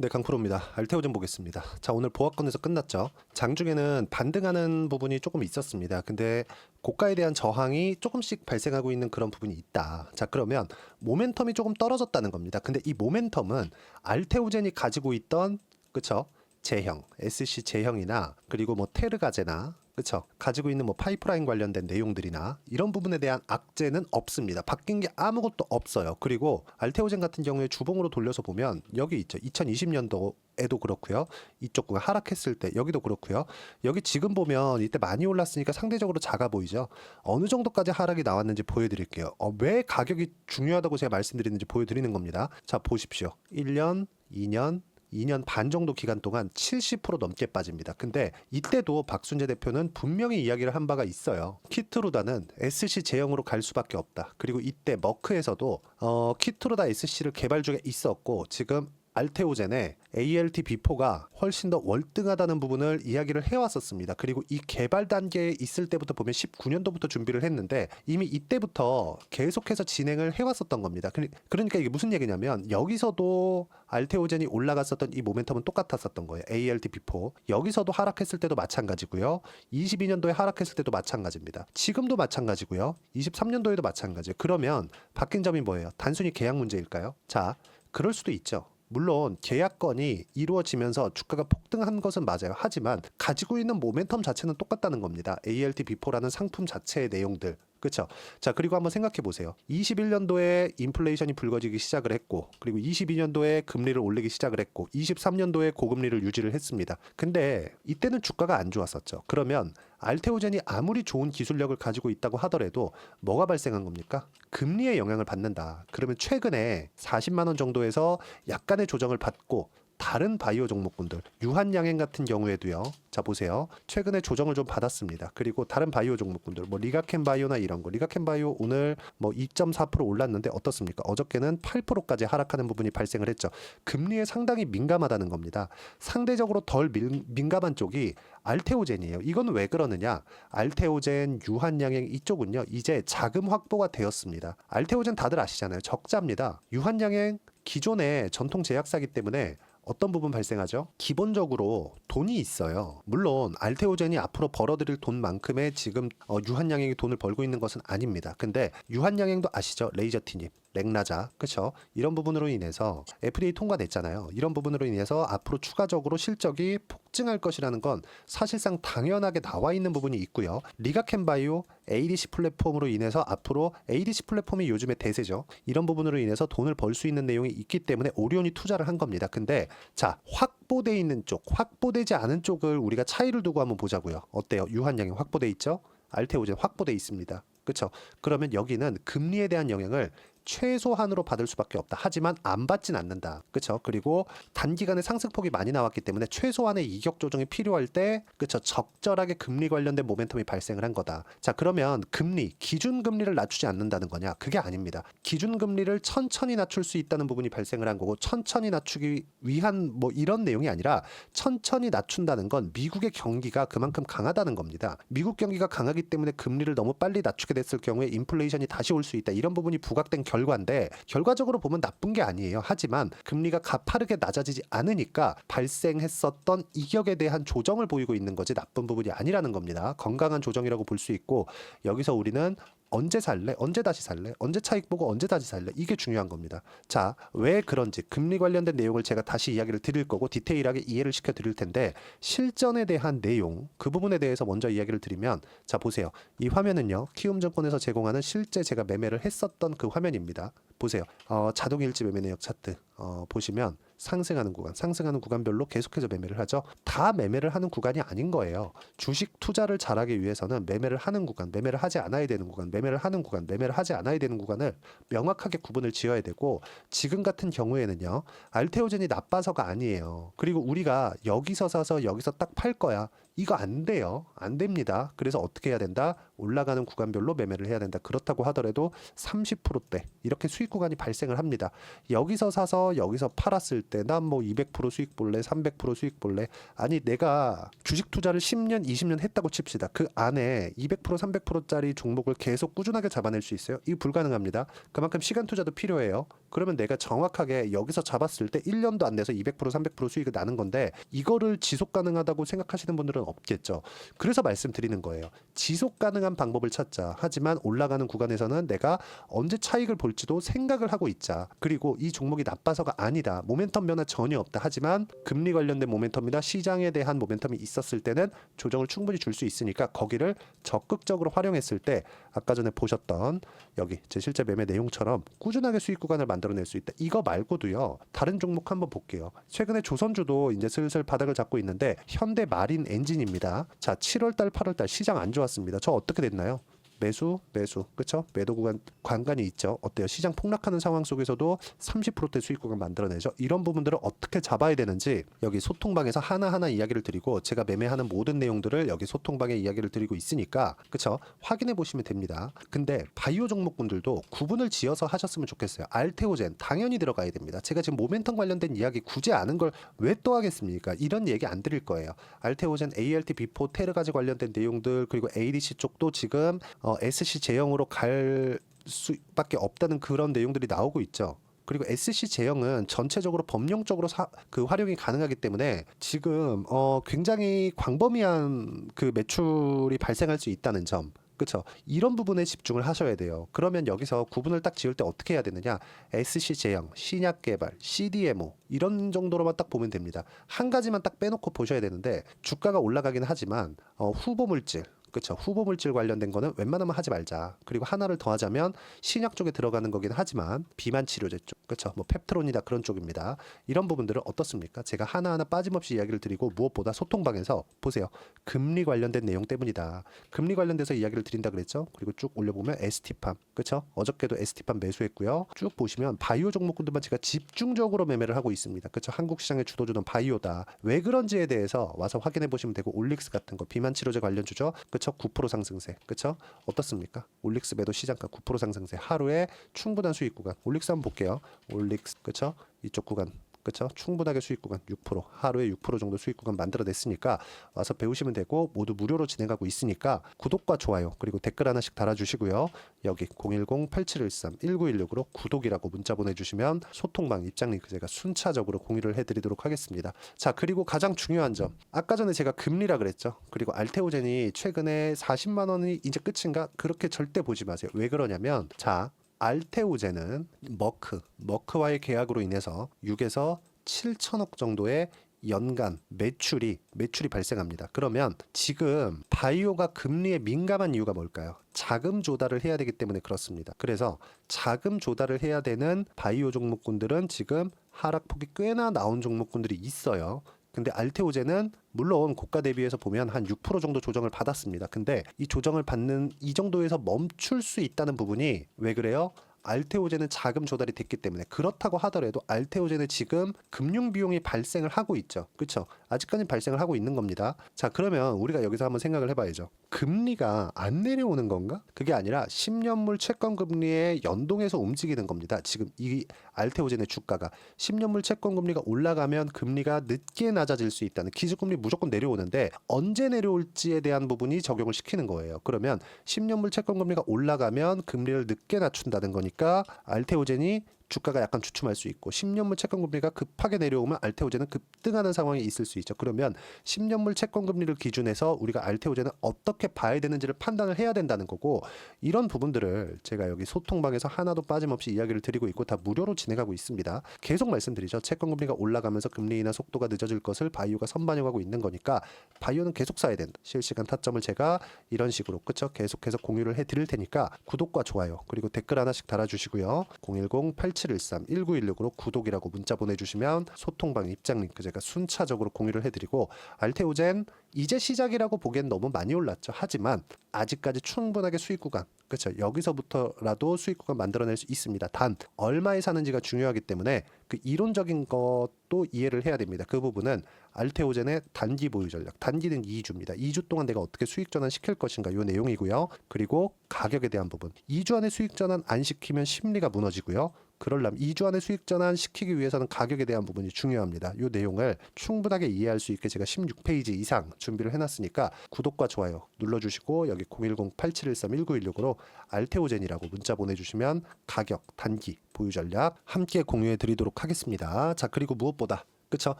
네, 강프로입니다. 알테오전 보겠습니다. 자, 오늘 보합권에서 끝났죠. 장중에는 반등하는 부분이 조금 있었습니다. 근데 고가에 대한 저항이 조금씩 발생하고 있는 그런 부분이 있다. 자, 그러면 모멘텀이 조금 떨어졌다는 겁니다. 근데 이 모멘텀은 알테오젠이 가지고 있던 그쵸? 제형, SC 제형이나 그리고 뭐 테르가제나 그쵸? 가지고 있는 뭐 파이프라인 관련된 내용들이나 이런 부분에 대한 악재는 없습니다. 바뀐 게 아무것도 없어요. 그리고 알테오젠 같은 경우에 주봉으로 돌려서 보면 여기 있죠. 2020년도 에도 그렇고요. 이쪽 구간 하락했을 때 여기도 그렇고요. 여기 지금 보면 이때 많이 올랐으니까 상대적으로 작아 보이죠. 어느 정도까지 하락이 나왔는지 보여드릴게요. 어, 왜 가격이 중요하다고 제가 말씀드리는지 보여드리는 겁니다. 자 보십시오. 1년, 2년, 2년 반 정도 기간 동안 70% 넘게 빠집니다. 근데 이때도 박순재 대표는 분명히 이야기를 한 바가 있어요. 키트로다는 SC 제형으로 갈 수밖에 없다. 그리고 이때 머크에서도 어, 키트로다 SC를 개발 중에 있었고 지금 알테오젠의 ALT B4가 훨씬 더 월등하다는 부분을 이야기를 해왔었습니다. 그리고 이 개발 단계에 있을 때부터 보면 19년도부터 준비를 했는데 이미 이때부터 계속해서 진행을 해왔었던 겁니다. 그러- 그러니까 이게 무슨 얘기냐면 여기서도 알테오젠이 올라갔었던 이 모멘텀은 똑같았었던 거예요. ALT B4 여기서도 하락했을 때도 마찬가지고요. 22년도에 하락했을 때도 마찬가지입니다. 지금도 마찬가지고요. 23년도에도 마찬가지예요. 그러면 바뀐 점이 뭐예요? 단순히 계약 문제일까요? 자, 그럴 수도 있죠. 물론 계약건이 이루어지면서 주가가 폭등한 것은 맞아요. 하지만 가지고 있는 모멘텀 자체는 똑같다는 겁니다. ALT B4라는 상품 자체의 내용들. 그렇죠? 자, 그리고 한번 생각해 보세요. 21년도에 인플레이션이 불거지기 시작을 했고 그리고 22년도에 금리를 올리기 시작을 했고 23년도에 고금리를 유지를 했습니다. 근데 이때는 주가가 안 좋았었죠. 그러면 알테오젠이 아무리 좋은 기술력을 가지고 있다고 하더라도 뭐가 발생한 겁니까? 금리의 영향을 받는다. 그러면 최근에 40만 원 정도에서 약간의 조정을 받고 다른 바이오 종목군들 유한양행 같은 경우에도요. 자 보세요. 최근에 조정을 좀 받았습니다. 그리고 다른 바이오 종목군들 뭐 리가켄 바이오나 이런 거 리가켄 바이오 오늘 뭐 2.4% 올랐는데 어떻습니까? 어저께는 8%까지 하락하는 부분이 발생을 했죠. 금리에 상당히 민감하다는 겁니다. 상대적으로 덜 민, 민감한 쪽이 알테오젠이에요. 이건 왜 그러느냐? 알테오젠, 유한양행 이쪽은요. 이제 자금 확보가 되었습니다. 알테오젠 다들 아시잖아요. 적자입니다. 유한양행 기존의 전통 제약사기 때문에 어떤 부분 발생하죠? 기본적으로 돈이 있어요. 물론 알테오젠이 앞으로 벌어들일 돈만큼의 지금 어, 유한양행이 돈을 벌고 있는 것은 아닙니다. 근데 유한양행도 아시죠? 레이저티닙, 렉나자, 그렇죠? 이런 부분으로 인해서 FDA 통과됐잖아요. 이런 부분으로 인해서 앞으로 추가적으로 실적이 폭증할 것이라는 건 사실상 당연하게 나와 있는 부분이 있고요. 리가켄바이오 ADC 플랫폼으로 인해서 앞으로 ADC 플랫폼이 요즘에 대세죠. 이런 부분으로 인해서 돈을 벌 수 있는 내용이 있기 때문에 오리온이 투자를 한 겁니다. 근데 자 확보돼 있는 쪽, 확보되지 않은 쪽을 우리가 차이를 두고 한번 보자고요. 어때요? 유한양이 확보돼 있죠? 알테오젠 확보돼 있습니다. 그렇죠? 그러면 여기는 금리에 대한 영향을 최소한으로 받을 수밖에 없다. 하지만 안 받진 않는다. 그렇죠? 그리고 단기간에 상승폭이 많이 나왔기 때문에 최소한의 이격 조정이 필요할 때 그렇죠? 적절하게 금리 관련된 모멘텀이 발생을 한 거다. 자, 그러면 금리, 기준 금리를 낮추지 않는다는 거냐? 그게 아닙니다. 기준 금리를 천천히 낮출 수 있다는 부분이 발생을 한 거고 천천히 낮추기 위한 뭐 이런 내용이 아니라 천천히 낮춘다는 건 미국의 경기가 그만큼 강하다는 겁니다. 미국 경기가 강하기 때문에 금리를 너무 빨리 낮추게 됐을 경우에 인플레이션이 다시 올 수 있다. 이런 부분이 부각된 결 과인데 결과적으로 보면 나쁜 게 아니에요. 하지만 금리가 가파르게 낮아지지 않으니까 발생했었던 이격에 대한 조정을 보이고 있는 거지 나쁜 부분이 아니라는 겁니다. 건강한 조정이라고 볼 수 있고 여기서 우리는 언제 살래? 언제 다시 살래? 언제 차익 보고 언제 다시 살래? 이게 중요한 겁니다. 자, 왜 그런지 금리 관련된 내용을 제가 다시 이야기를 드릴 거고 디테일하게 이해를 시켜 드릴 텐데 실전에 대한 내용 그 부분에 대해서 먼저 이야기를 드리면 자 보세요. 이 화면은요. 키움증권에서 제공하는 실제 제가 매매를 했었던 그 화면입니다. 보세요. 어, 자동 일지 매매 내역 차트 어, 보시면 상승하는 구간, 상승하는 구간별로 계속해서 매매를 하죠. 다 매매를 하는 구간이 아닌 거예요. 주식 투자를 잘하기 위해서는 매매를 하는 구간, 매매를 하지 않아야 되는 구간, 매매를 하는 구간, 매매를 하지 않아야 되는 구간을 명확하게 구분을 지어야 되고 지금 같은 경우에는요. 알테오젠이 나빠서가 아니에요. 그리고 우리가 여기서 사서 여기서 딱 팔 거야. 이거 안 돼요. 안 됩니다. 그래서 어떻게 해야 된다? 올라가는 구간별로 매매를 해야 된다. 그렇다고 하더라도 30%대 이렇게 수익 구간이 발생을 합니다. 여기서 사서 여기서 팔았을 때 난 뭐 200% 수익 볼래, 300% 수익 볼래. 아니 내가 주식 투자를 10년, 20년 했다고 칩시다. 그 안에 200%, 300%짜리 종목을 계속 꾸준하게 잡아낼 수 있어요? 이 불가능합니다. 그만큼 시간 투자도 필요해요. 그러면 내가 정확하게 여기서 잡았을 때 1년도 안 돼서 200%, 300% 수익이 나는 건데 이거를 지속 가능하다고 생각하시는 분들은 없겠죠. 그래서 말씀드리는 거예요. 지속 가능한 방법을 찾자. 하지만 올라가는 구간에서는 내가 언제 차익을 볼지도 생각을 하고 있자. 그리고 이 종목이 나빠서가 아니다. 모멘텀 변화 전혀 없다. 하지만 금리 관련된 모멘텀이나 시장에 대한 모멘텀이 있었을 때는 조정을 충분히 줄 수 있으니까 거기를 적극적으로 활용했을 때 아까 전에 보셨던 여기 제 실제 매매 내용처럼 꾸준하게 수익 구간을 만들어낼 수 있다. 이거 말고도요. 다른 종목 한번 볼게요. 최근에 조선주도 이제 슬슬 바닥을 잡고 있는데 현대 마린 엔진 입니다. 자, 7월 달, 8월 달 시장 안 좋았습니다. 저 어떻게 됐나요? 매수, 매수, 그렇죠? 매도 구간 관간이 있죠. 어때요? 시장 폭락하는 상황 속에서도 30%대 수익 구간 만들어내죠. 이런 부분들을 어떻게 잡아야 되는지 여기 소통방에서 하나하나 이야기를 드리고 제가 매매하는 모든 내용들을 여기 소통방에 이야기를 드리고 있으니까 그렇죠? 확인해 보시면 됩니다. 근데 바이오 종목분들도 구분을 지어서 하셨으면 좋겠어요. 알테오젠 당연히 들어가야 됩니다. 제가 지금 모멘텀 관련된 이야기 굳이 아는 걸 왜 또 하겠습니까? 이런 얘기 안 드릴 거예요. 알테오젠, ALT, 비포, 테르가지 관련된 내용들 그리고 ADC 쪽도 지금 어, SC 제형으로 갈 수밖에 없다는 그런 내용들이 나오고 있죠. 그리고 SC 제형은 전체적으로 법령적으로 사, 그 활용이 가능하기 때문에 지금 어, 굉장히 광범위한 그 매출이 발생할 수 있다는 점. 그렇죠. 이런 부분에 집중을 하셔야 돼요. 그러면 여기서 구분을 딱 지을 때 어떻게 해야 되느냐? SC 제형, 신약 개발, CDMO 이런 정도로만 딱 보면 됩니다. 한 가지만 딱 빼놓고 보셔야 되는데 주가가 올라가긴 하지만 어, 후보 물질 그렇죠. 후보 물질 관련된 거는 웬만하면 하지 말자. 그리고 하나를 더 하자면 신약 쪽에 들어가는 거긴 하지만 비만 치료제 쪽. 그렇죠. 뭐 펩트론이다 그런 쪽입니다. 이런 부분들은 어떻습니까? 제가 하나하나 빠짐없이 이야기를 드리고 무엇보다 소통방에서 보세요. 금리 관련된 내용 때문이다. 금리 관련돼서 이야기를 드린다 그랬죠. 그리고 쭉 올려보면 ST팜. 그렇죠. 어저께도 ST팜 매수했고요. 쭉 보시면 바이오 종목군들만 제가 집중적으로 매매를 하고 있습니다. 그렇죠. 한국 시장의 주도주는 바이오다. 왜 그런지에 대해서 와서 확인해 보시면 되고 올릭스 같은 거 비만 치료제 관련 주죠. 그 쵸? 9% 상승세. 그쵸? 어떻습니까? 올릭스 매도 시장가 9% 상승세. 하루에 충분한 수익 구간. 올릭스 한번 볼게요. 올릭스. 그쵸? 이쪽 구간. 그쵸? 충분하게 수익 구간 6% 하루에 6% 정도 수익 구간 만들어냈으니까 와서 배우시면 되고 모두 무료로 진행하고 있으니까 구독과 좋아요 그리고 댓글 하나씩 달아주시고요. 여기 010-8713-1916으로 구독이라고 문자 보내주시면 소통방 입장 링크 제가 순차적으로 공유를 해드리도록 하겠습니다. 자 그리고 가장 중요한 점. 아까 전에 제가 금리라 그랬죠? 그리고 알테오젠이 최근에 40만 원이 이제 끝인가? 그렇게 절대 보지 마세요. 왜 그러냐면 자 알테오젠은 머크, 머크와의 계약으로 인해서 6에서 7천억 정도의 연간 매출이 매출이 발생합니다. 그러면 지금 바이오가 금리에 민감한 이유가 뭘까요? 자금 조달을 해야 되기 때문에 그렇습니다. 그래서 자금 조달을 해야 되는 바이오 종목군들은 지금 하락폭이 꽤나 나온 종목군들이 있어요. 근데 알테오젠은 물론 고가 대비해서 보면 한 6% 정도 조정을 받았습니다. 근데 이 조정을 받는 이 정도에서 멈출 수 있다는 부분이 왜 그래요? 알테오젠은 자금 조달이 됐기 때문에 그렇다고 하더라도 알테오젠은 지금 금융 비용이 발생을 하고 있죠. 그렇죠? 아직까지 발생을 하고 있는 겁니다. 자, 그러면 우리가 여기서 한번 생각을 해 봐야죠. 금리가 안 내려오는 건가? 그게 아니라 10년물 채권 금리에 연동해서 움직이는 겁니다. 지금 이 알테오젠의 주가가 10년물 채권 금리가 올라가면 금리가 늦게 낮아질 수 있다는 기준금리 무조건 내려오는데 언제 내려올지에 대한 부분이 적용을 시키는 거예요. 그러면 10년물 채권 금리가 올라가면 금리를 늦게 낮춘다는 거니까 알테오젠이 주가가 약간 주춤할 수 있고 10년물 채권 금리가 급하게 내려오면 알테오젠은 급등하는 상황이 있을 수 있죠. 그러면 10년물 채권 금리를 기준해서 우리가 알테오젠은 어떻게 봐야 되는지를 판단을 해야 된다는 거고 이런 부분들을 제가 여기 소통방에서 하나도 빠짐없이 이야기를 드리고 있고 다 무료로 진행하고 있습니다. 계속 말씀드리죠. 채권 금리가 올라가면서 금리 인하 속도가 늦어질 것을 바이오가 선반영하고 있는 거니까 바이오는 계속 사야 된다. 실시간 타점을 제가 이런 식으로 그쵸? 계속해서 공유를 해 드릴 테니까 구독과 좋아요 그리고 댓글 하나씩 달아 주시고요. 010 8 8713-1916으로 구독이라고 문자 보내주시면 소통방 입장 링크 제가 순차적으로 공유를 해드리고 알테오젠 이제 시작이라고 보기엔 너무 많이 올랐죠. 하지만 아직까지 충분하게 수익 구간 그렇죠. 여기서부터라도 수익 구간 만들어낼 수 있습니다. 단 얼마에 사는지가 중요하기 때문에 그 이론적인 것도 이해를 해야 됩니다. 그 부분은 알테오젠의 단기 보유 전략. 단기는 2주입니다. 2주 동안 내가 어떻게 수익 전환 시킬 것인가 요 내용이고요. 그리고 가격에 대한 부분. 2주 안에 수익 전환 안 시키면 심리가 무너지고요. 그럴라면 2주 안에 수익 전환 시키기 위해서는 가격에 대한 부분이 중요합니다. 이 내용을 충분하게 이해할 수 있게 제가 16페이지 이상 준비를 해놨으니까 구독과 좋아요 눌러주시고 여기 010-8713-1916으로 알테오젠이라고 문자 보내주시면 가격, 단기, 보유 전략 함께 공유해 드리도록 하겠습니다. 자 그리고 무엇보다 그쵸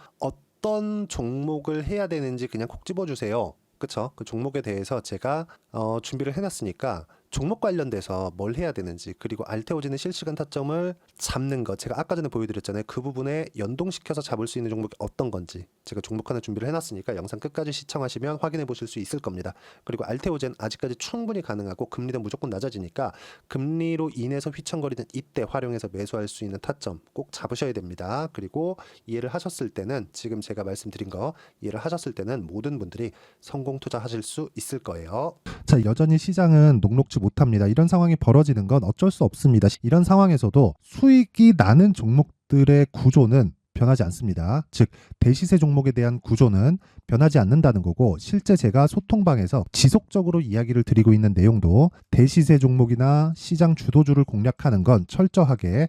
어떤 종목을 해야 되는지 그냥 콕 집어주세요. 그쵸 그 종목에 대해서 제가 어, 준비를 해놨으니까 종목 관련돼서 뭘 해야 되는지 그리고 알테오젠의 실시간 타점을 잡는 것. 제가 아까 전에 보여드렸잖아요. 그 부분에 연동시켜서 잡을 수 있는 종목이 어떤 건지 제가 종목 하나 준비를 해놨으니까 영상 끝까지 시청하시면 확인해 보실 수 있을 겁니다. 그리고 알테오젠 아직까지 충분히 가능하고 금리는 무조건 낮아지니까 금리로 인해서 휘청거리는 이때 활용해서 매수할 수 있는 타점 꼭 잡으셔야 됩니다. 그리고 이해를 하셨을 때는 지금 제가 말씀드린 거 이해를 하셨을 때는 모든 분들이 성공 투자하실 수 있을 거예요. 자, 여전히 시장은 녹록지 못합니다. 이런 상황이 벌어지는 건 어쩔 수 없습니다. 이런 상황에서도 수익이 나는 종목들의 구조는 변하지 않습니다. 즉, 대시세 종목에 대한 구조는 변하지 않는다는 거고, 실제 제가 소통방에서 지속적으로 이야기를 드리고 있는 내용도 대시세 종목이나 시장 주도주를 공략하는 건 철저하게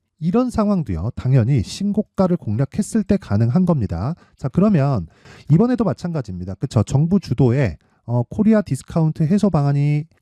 이런 상황도요 당연히 신고가를 공략했을 때 가능한 겁니다. 자 그러면 이번에도 마찬가지입니다. 그쵸 정부 주도의 어, 코리아 디스카운트 해소 방안이